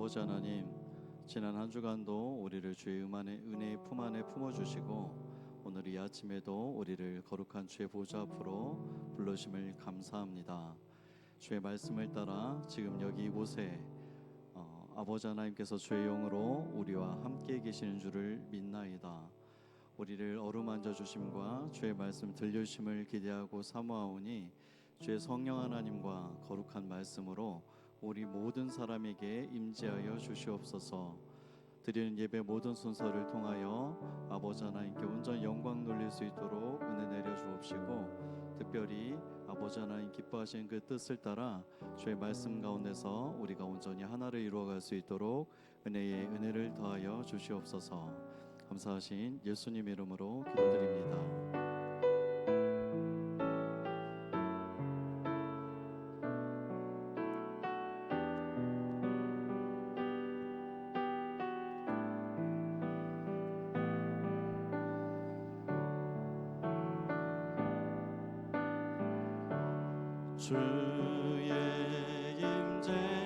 아버지 하나님 지난 한 주간도 우리를 주의 음안의 은혜의 품 안에 품어주시고 오늘 이 아침에도 우리를 거룩한 주의 보좌 앞으로 불러심을 감사합니다. 주의 말씀을 따라 지금 여기 이곳에 어, 아버지 하나님께서 주의 영으로 우리와 함께 계시는 줄을 믿나이다. 우리를 어루만져 주심과 주의 말씀 들려주심을 기대하고 사모하오니 주의 성령 하나님과 거룩한 말씀으로 우리 모든 사람에게 임재하여 주시옵소서. 드리는 예배 모든 순서를 통하여 아버지 하나님께 온전 영광 돌릴 수 있도록 은혜 내려 주옵시고 특별히 아버지 하나님 기뻐하시는 그 뜻을 따라 주의 말씀 가운데서 우리가 온전히 하나를 이루어갈 수 있도록 은혜의 은혜를 더하여 주시옵소서. 감사하신 예수님 이름으로 기도드립니다. 주의 임재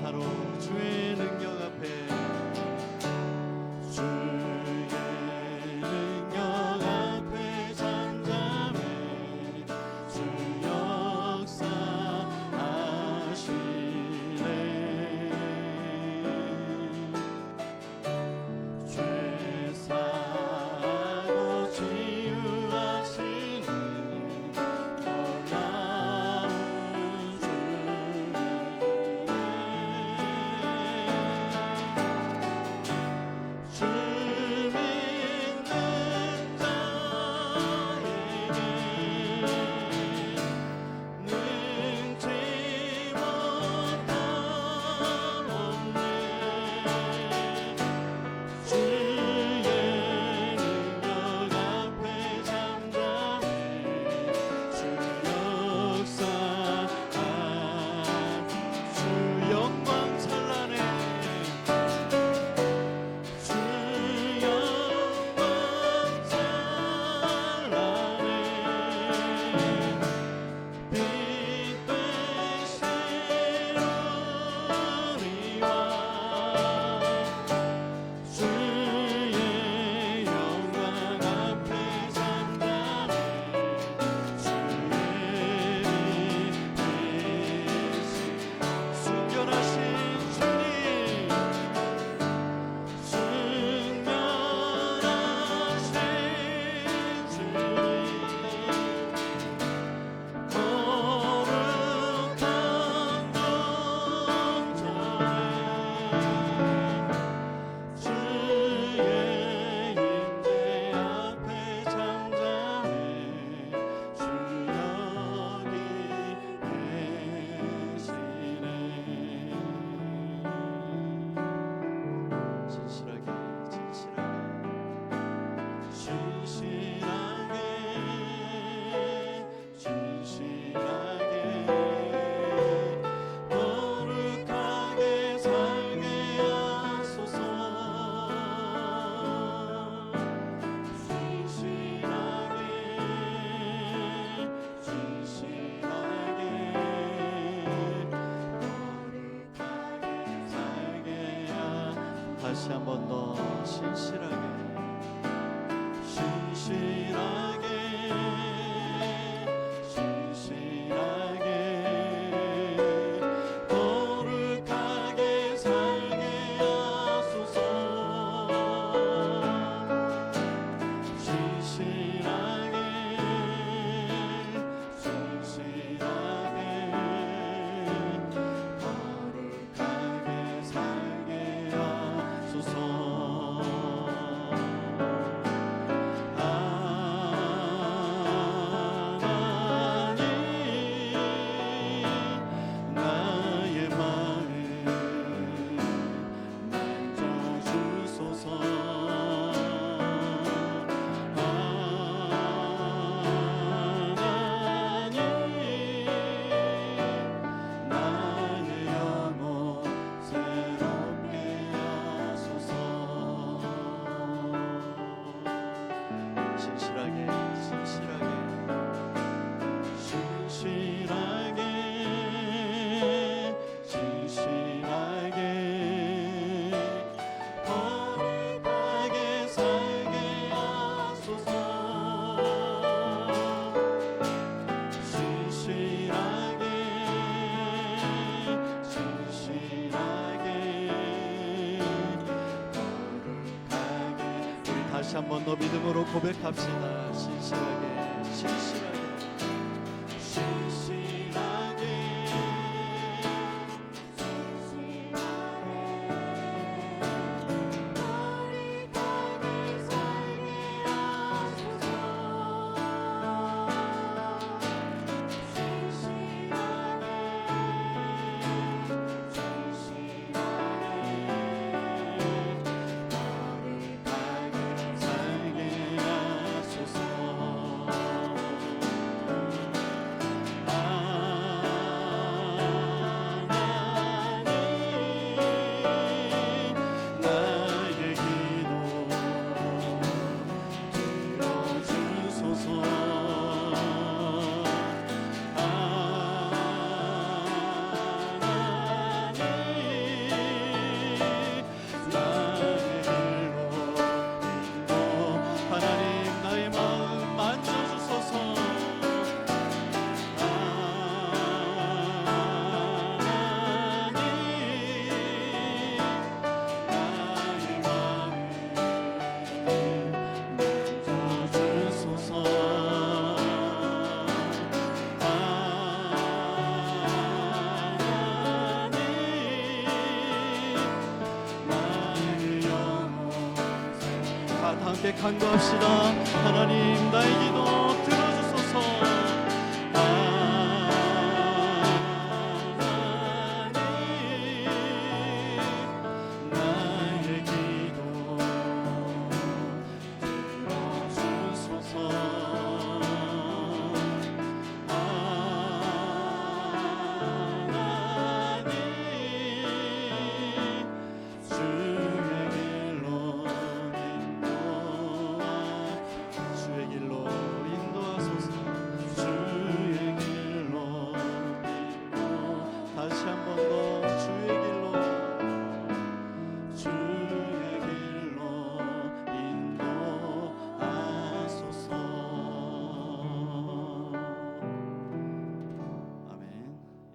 3절의 가사로 다시 한 번 더 신실하게 믿음으로 고백합시다. 진실하게, 진실하게. 함께 간구합시다. 하나님 나의 기도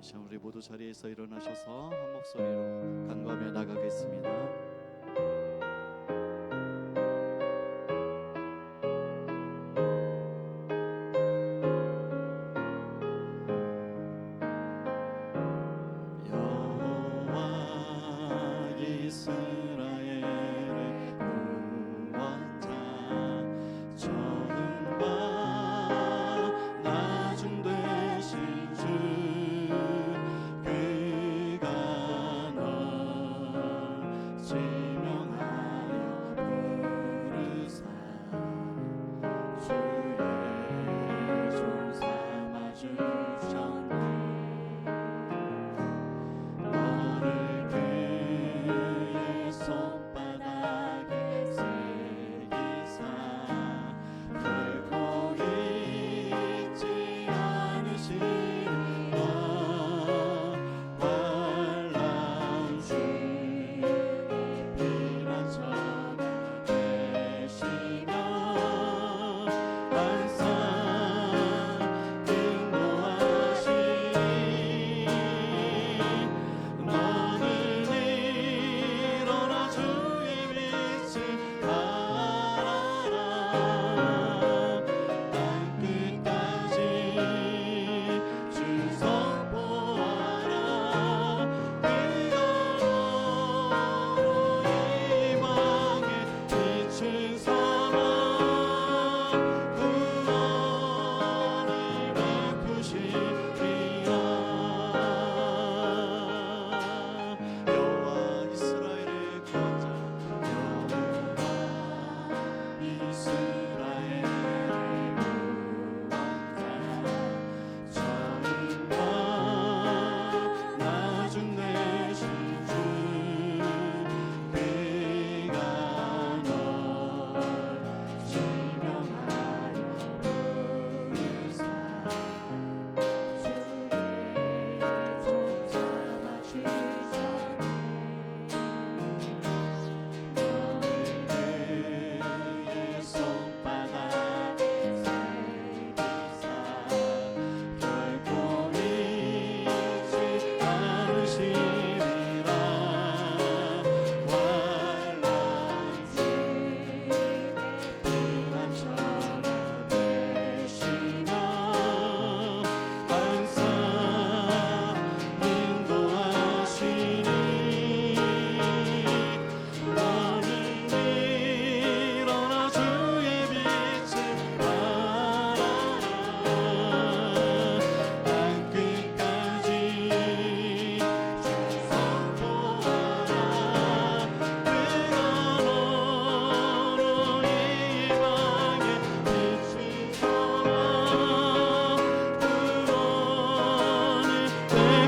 시간 우리 모두 자리에서 일어나셔서 한 목소리로 간과하며 나가겠습니다.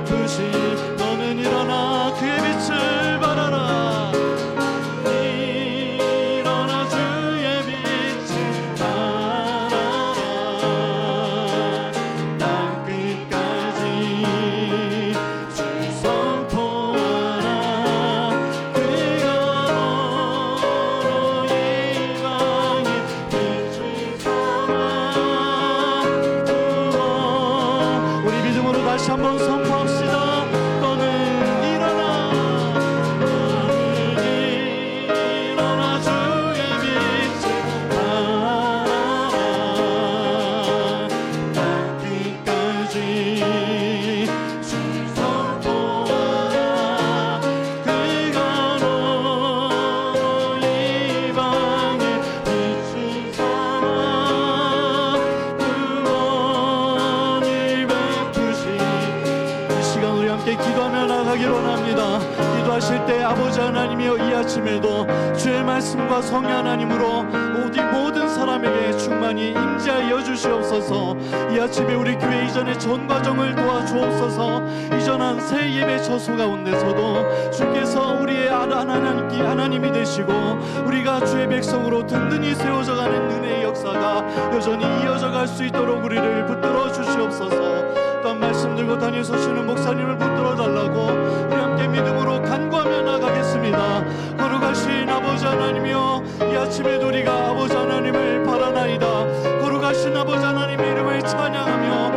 아프시 너는 일어나 그 빛을 바라라. 일어나 주의 빛을 바라라. 땅끝까지 주 선포하라. 그가 너로 이방인 빛을 삼아 우리 믿음으로 다시 한번 선포합시다. 합니다. 기도하실 때 아버지 하나님이여 이 아침에도 주의 말씀과 성의 하나님으로 어디 모든 사람에게 충만히 임재하여 주시옵소서. 이 아침에 우리 교회 이전의 전 과정을 도와주옵소서. 이전한 새 예배 처소 가운데서도 주께서 우리의 하나님, 하나님이 되시고 우리가 주의 백성으로 든든히 세워져 가는 은혜의 역사가 여전히 이어져 갈 수 있도록 우리를 붙들어 주시옵소서 또한 말씀 들고 다니소시는 목사님을 붙들어 달라고 우리 함께 믿음으로 간구하며 나가겠습니다. 거룩하신 아버지 하나님이여 이 아침에도 우리가 아버지 하나님을 바라나이다. 거룩하신 아버지 하나님의 이름을 찬양합니다